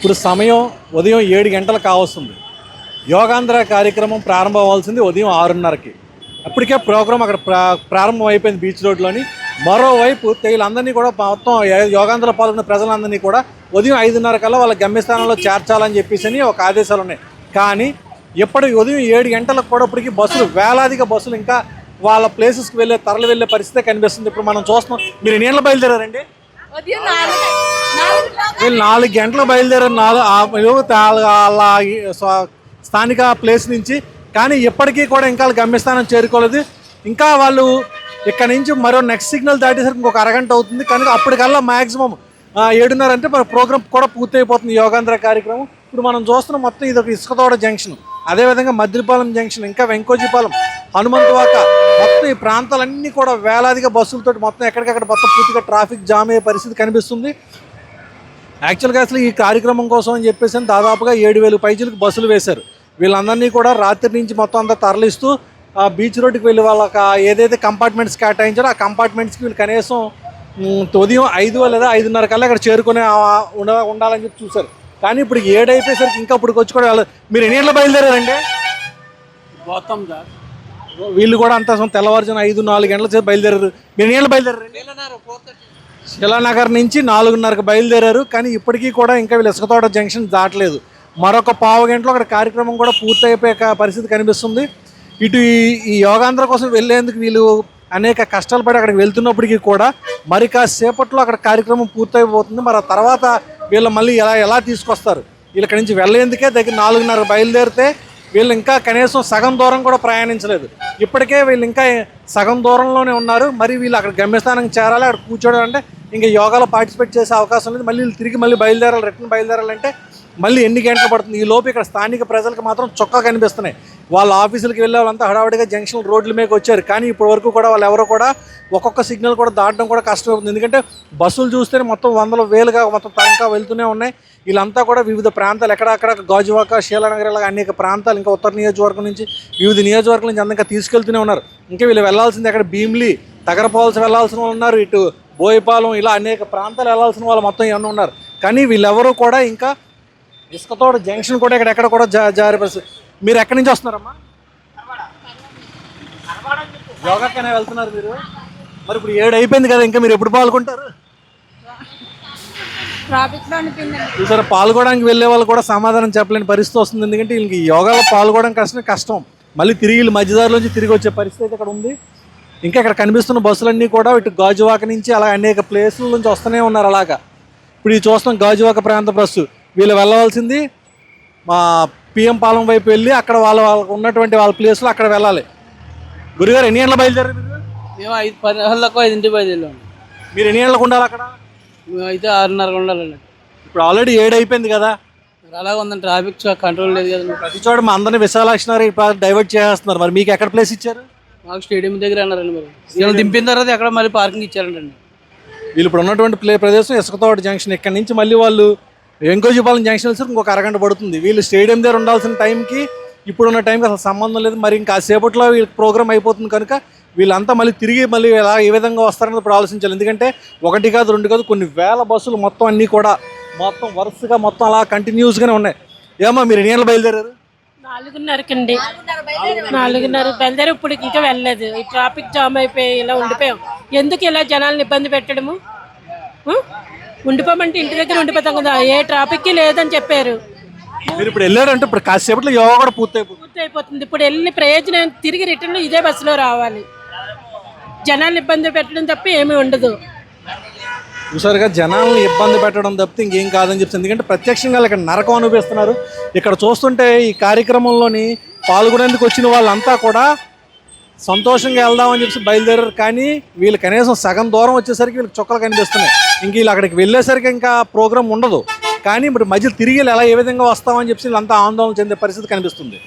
ఇప్పుడు సమయం ఉదయం ఏడు గంటలకు కావస్తుంది. యోగాంధ్ర కార్యక్రమం ప్రారంభం అవ్వాల్సింది ఉదయం ఆరున్నరకి. అప్పటికే ప్రోగ్రాం అక్కడ ప్రా ప్రారంభం అయిపోయింది బీచ్ రోడ్లోని. మరోవైపు వీళ్ళందరినీ కూడా మొత్తం ఏ- యోగాంధ్ర పాల్గొన్న ప్రజలందరినీ కూడా ఉదయం ఐదున్నర కల్లా వాళ్ళ గమ్యస్థానంలో చేర్చాలని చెప్పేసి అని ఒక ఆదేశాలు ఉన్నాయి. కానీ ఎప్పటి ఉదయం ఏడు గంటలకు కూడా ఇప్పటికి బస్సులు వేలాదిగా బస్సులు ఇంకా వాళ్ళ ప్లేసెస్కి వెళ్ళే తరలి వెళ్ళే పరిస్థితి కనిపిస్తుంది. ఇప్పుడు మనం చూస్తున్నాం. మీరు ఎన్ని బయలుదేరారండి? ఉదయం వీళ్ళు నాలుగు గంటలు బయలుదేరారు నాలుగు స్థానిక ప్లేస్ నుంచి. కానీ ఇప్పటికీ కూడా ఇంకా గమ్యస్థానం చేరుకోలేదు. ఇంకా వాళ్ళు ఇక్కడ నుంచి మరో నెక్స్ట్ సిగ్నల్ దాటేసరికి ఇంకొక అరగంట అవుతుంది. కనుక అప్పటికల్లా మ్యాక్సిమం ఏడున్నర అంటే మన ప్రోగ్రామ్ కూడా పూర్తయిపోతుంది. యోగాంధ్ర కార్యక్రమం. ఇప్పుడు మనం చూస్తున్నాం మొత్తం ఇది ఒక ఇసుకతోడ జంక్షన్ అదేవిధంగా మద్రిపాలెం జంక్షన్ ఇంకా వెంకోజీపాలెం హనుమంతవాక. మొత్తం ఈ ప్రాంతాలన్నీ కూడా వేలాదిగా బస్సులతో మొత్తం ఎక్కడికక్కడ మొత్తం పూర్తిగా ట్రాఫిక్ జామ్ అయ్యే పరిస్థితి కనిపిస్తుంది. యాక్చువల్గా అసలు ఈ కార్యక్రమం కోసం అని చెప్పేసి దాదాపుగా ఏడు వేలు పైచులకు బస్సులు వేశారు. వీళ్ళందరినీ కూడా రాత్రి నుంచి మొత్తం అంతా తరలిస్తూ ఆ బీచ్ రోడ్డుకి వెళ్ళి వాళ్ళకి ఏదైతే కంపార్ట్మెంట్స్ కేటాయించారో ఆ కంపార్ట్మెంట్స్కి వీళ్ళు కనీసం ఉదయం ఐదు లేదా ఐదున్నర కల్లా అక్కడ చేరుకునే ఉండ ఉండాలని చెప్పి చూశారు. కానీ ఇప్పుడు ఏడు అయిపోయేసరికి ఇంకా ఇప్పుడు వచ్చి కూడా మీరు ఎన్ని గంటలు బయలుదేరారండి? గౌతమ్ సార్. వీళ్ళు కూడా అంత తెల్లవారుజామున ఐదు నాలుగు గంటల సేపు బయలుదేరారు. మీరు ఎన్ని గంటలు బయలుదేరారు శిలానగర్ నుంచి నాలుగున్నరకు బయలుదేరారు కానీ ఇప్పటికీ కూడా ఇంకా వీళ్ళు ఇసుకతోట జంక్షన్ దాటలేదు. మరొక పావు గంటలో అక్కడ కార్యక్రమం కూడా పూర్తయిపోయే పరిస్థితి కనిపిస్తుంది. ఇటు ఈ- యోగాంధ్ర కోసం వెళ్ళేందుకు వీళ్ళు అనేక కష్టాలు పడి అక్కడికి వెళ్తున్నప్పటికీ కూడా మరి కాసేపట్లో అక్కడ కార్యక్రమం పూర్తయిపోతుంది. మరి ఆ తర్వాత వీళ్ళు మళ్ళీ ఎలా ఎలా తీసుకొస్తారు? వీళ్ళు ఇక్కడి నుంచి వెళ్ళేందుకే దగ్గర నాలుగున్నర బయలుదేరితే వీళ్ళు ఇంకా కనీసం సగం దూరం కూడా ప్రయాణించలేదు. ఇప్పటికే వీళ్ళు ఇంకా సగం దూరంలోనే ఉన్నారు. మరి వీళ్ళు అక్కడ గమ్యస్థానానికి చేరాలి అక్కడ కూర్చోవడం అంటే ఇంకా యోగాలో పార్టిసిపేట్ చేసే అవకాశం లేదు. మళ్ళీ వీళ్ళు తిరిగి మళ్ళీ బయలుదేరాలి రిటర్న్ బయలుదేరాలంటే మళ్ళీ ఎన్ని గంటలు పడుతుంది? ఈ లోపు ఇక్కడ స్థానిక ప్రజలకు మాత్రం చొక్కా కనిపిస్తున్నాయి. వాళ్ళ ఆఫీసులకు వెళ్ళే వాళ్ళంతా హడావుడిగా జంక్షన్ రోడ్ల మీద వచ్చారు. కానీ ఇప్పటి వరకు కూడా వాళ్ళు ఎవరో కూడా ఒక్కొక్క సిగ్నల్ కూడా దాటడం కూడా కష్టమవుతుంది ఎందుకంటే బస్సులు చూస్తేనే మొత్తం వందల వేలుగా మొత్తం తనకా వెళ్తూనే ఉన్నాయి. వీళ్ళంతా కూడా వివిధ ప్రాంతాలు ఎక్కడక్కడ గాజువాక శీలనగర్ ఇలా అనేక ప్రాంతాలు ఇంకా ఉత్తర నియోజకవర్గం నుంచి వివిధ నియోజకవర్గం నుంచి అందంగా తీసుకెళ్తూనే ఉన్నారు. ఇంకా వీళ్ళు వెళ్ళాల్సింది అక్కడ భీమిలి తగరపాల్స్ వెళ్ళాల్సిన వాళ్ళు ఉన్నారు ఇటు బోయపాలెం ఇలా అనేక ప్రాంతాలు వెళ్ళాల్సిన వాళ్ళు మొత్తం ఏమన్నా ఉన్నారు. కానీ వీళ్ళెవరూ కూడా ఇంకా ఇసుకతోడ జంక్షన్ కూడా ఇక్కడ ఎక్కడ కూడా జా జారి పరిస్థితి మీరు ఎక్కడి నుంచి వస్తున్నారమ్మా? యోగాకనే వెళ్తున్నారు మీరు. మరి ఇప్పుడు ఏడు అయిపోయింది కదా ఇంకా మీరు ఎప్పుడు పాల్గొంటారు? చూసారా పాల్గొనడానికి వెళ్ళే వాళ్ళు కూడా సమాధానం చెప్పలేని పరిస్థితి వస్తుంది. ఎందుకంటే వీళ్ళకి యోగాలో పాల్గొనడం కష్టం కష్టం. మళ్ళీ తిరిగి వీళ్ళు మధ్యదారిలోంచి తిరిగి వచ్చే పరిస్థితి అయితే ఇక్కడ ఉంది. ఇంకా ఇక్కడ కనిపిస్తున్న బస్సులన్నీ కూడా ఇటు గాజువాక నుంచి అలా అనేక ప్లేసుల నుంచి వస్తూనే ఉన్నారు అలాగా. ఇప్పుడు ఇది చూస్తాం గాజువాక ప్రాంత బస్సు. వీళ్ళు వెళ్ళవలసింది మా పిఎం పాలెం వైపు వెళ్ళి అక్కడ వాళ్ళ వాళ్ళకు ఉన్నటువంటి వాళ్ళ ప్లేస్లో అక్కడ వెళ్ళాలి. గురుగారు ఎన్ని గంటల బయలుదేరారు మేము ఐదు పది నెలలకు ఐదింటి వెళ్ళాము మీరు ఎన్ని గంటలకు ఉండాలి అక్కడ? మేము అయితే ఆరున్నర ఉండాలండి. ఇప్పుడు ఆల్రెడీ ఏడు అయిపోయింది కదా? మరి అలాగే ఉందండి ట్రాఫిక్ కంట్రోల్ లేదు కదా ప్రతి చోట మా అందరినీ విశాలాక్షనారు డైవర్ట్ చేస్తున్నారు మరి మీకు ఎక్కడ ప్లేస్ ఇచ్చారు? మాకు స్టేడియం దగ్గర అన్నారండి మరి. వీళ్ళు దింపిన తర్వాత ఎక్కడ మళ్ళీ పార్కింగ్ ఇచ్చారంటండి. వీళ్ళు ఇప్పుడు ఉన్నటువంటి ప్లే ప్రదేశం ఇసుకతోట జంక్షన్ ఇక్కడ నుంచి మళ్ళీ వాళ్ళు వెంకోజీపాలెం జంక్షన్ వచ్చి ఇంకొక అరగంట పడుతుంది. వీళ్ళు స్టేడియం దగ్గర ఉండాల్సిన టైంకి ఇప్పుడున్న టైంకి అసలు సంబంధం లేదు. మరి ఇంకా సేపట్లో వీళ్ళకి ప్రోగ్రామ్ అయిపోతుంది కనుక వీళ్ళంతా మళ్ళీ తిరిగి మళ్ళీ ఎలా ఏ విధంగా వస్తారన్నది ఇప్పుడు ఆలోచించాలి. ఎందుకంటే ఒకటి కాదు రెండు కాదు కొన్ని వేల బస్సులు మొత్తం అన్నీ కూడా మొత్తం వరుసగా మొత్తం అలా కంటిన్యూస్గానే ఉన్నాయి. ఏమో మీరు ఎన్ని బయలుదేరారు? నాలుగున్నరకండి. నాలుగున్నర బయలుదేరి ఇప్పుడు ఇంకా వెళ్ళలేదు. ఈ ట్రాఫిక్ జామ్ అయిపోయి ఇలా ఉండిపోయాం. ఎందుకు ఇలా జనాలను ఇబ్బంది పెట్టడము? ఉండిపోమంటే ఇంటి దగ్గర ఉండిపోతాం కదా. ఏ ట్రాఫిక్కి లేదని చెప్పారు. మీరు ఇప్పుడు వెళ్ళారంటే ఇప్పుడు కాసేపట్లో యోగా కూడా పూర్తయిపోతుంది. పూర్తి అయిపోతుంది ఇప్పుడు వెళ్ళి ప్రయోజనం తిరిగి రిటర్న్ ఇదే బస్సులో రావాలి. జనాన్ని ఇబ్బంది పెట్టడం తప్ప ఏమీ ఉండదు. చూసారుగా జనాలను ఇబ్బంది పెట్టడం తప్పితే ఇంకేం కాదని చెప్పి ఎందుకంటే ప్రత్యక్షంగా ఇక్కడ నరకం అనిపిస్తున్నారు ఇక్కడ చూస్తుంటే ఈ కార్యక్రమంలోని పాల్గొనేందుకు వచ్చిన వాళ్ళంతా కూడా సంతోషంగా వెళ్దామని చెప్పి బయలుదేరారు. కానీ వీళ్ళు కనీసం సగం దూరం వచ్చేసరికి వీళ్ళకి చుక్కలు కనిపిస్తున్నాయి. ఇంక వీళ్ళు అక్కడికి వెళ్ళేసరికి ఇంకా ప్రోగ్రామ్ ఉండదు. కానీ ఇప్పుడు మధ్య తిరిగి ఎలా ఏ విధంగా వస్తామని చెప్పి వీళ్ళంతా ఆందోళన చెందే పరిస్థితి కనిపిస్తుంది.